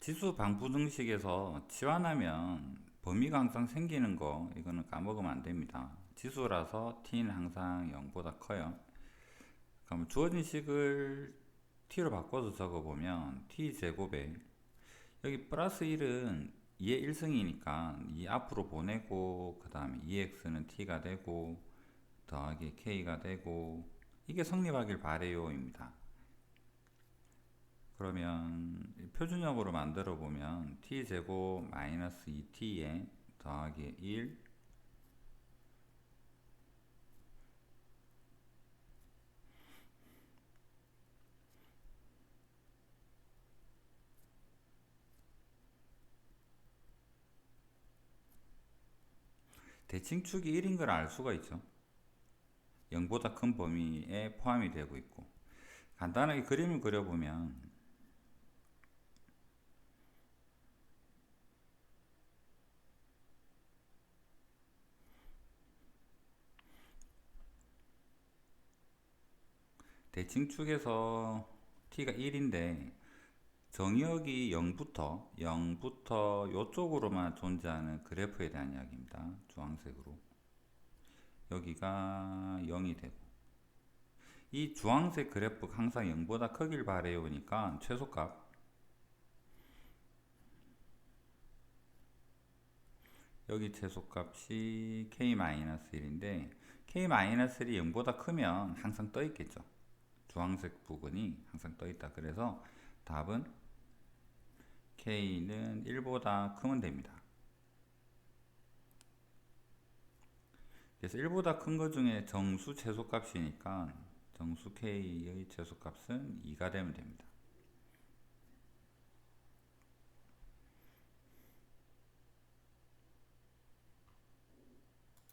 지수 방부 등식에서 치환하면 범위가 항상 생기는 거 이거는 까먹으면 안 됩니다. 지수라서 t는 항상 0보다 커요. 그럼 주어진 식을 t로 바꿔서 적어보면 t 제곱에 여기 플러스 1은 2의 1승이니까 이 앞으로 보내고 그 다음에 2x는 t가 되고 더하기 k가 되고 이게 성립하길 바래요 입니다. 그러면 표준형으로 만들어 보면 t 제곱 마이너스 2t에 더하기 1 대칭축이 1인 걸 알 수가 있죠. 0보다 큰 범위에 포함이 되고 있고 간단하게 그림을 그려보면 대칭 축에서 t가 1인데 정역이 0부터 0부터 이쪽으로만 존재하는 그래프에 대한 이야기입니다. 주황색으로 여기가 0이 되고 이 주황색 그래프 항상 0보다 크길 바래요 니까 최소값 여기 최소값이 k-1인데 k-1이 0보다 크면 항상 떠 있겠죠. 주황색 부분이 항상 떠 있다. 그래서 답은 k는 1보다 크면 됩니다. 그래서 1보다 큰 것 중에 정수 최소값이니까 정수 k의 최소값은 2가 되면 됩니다.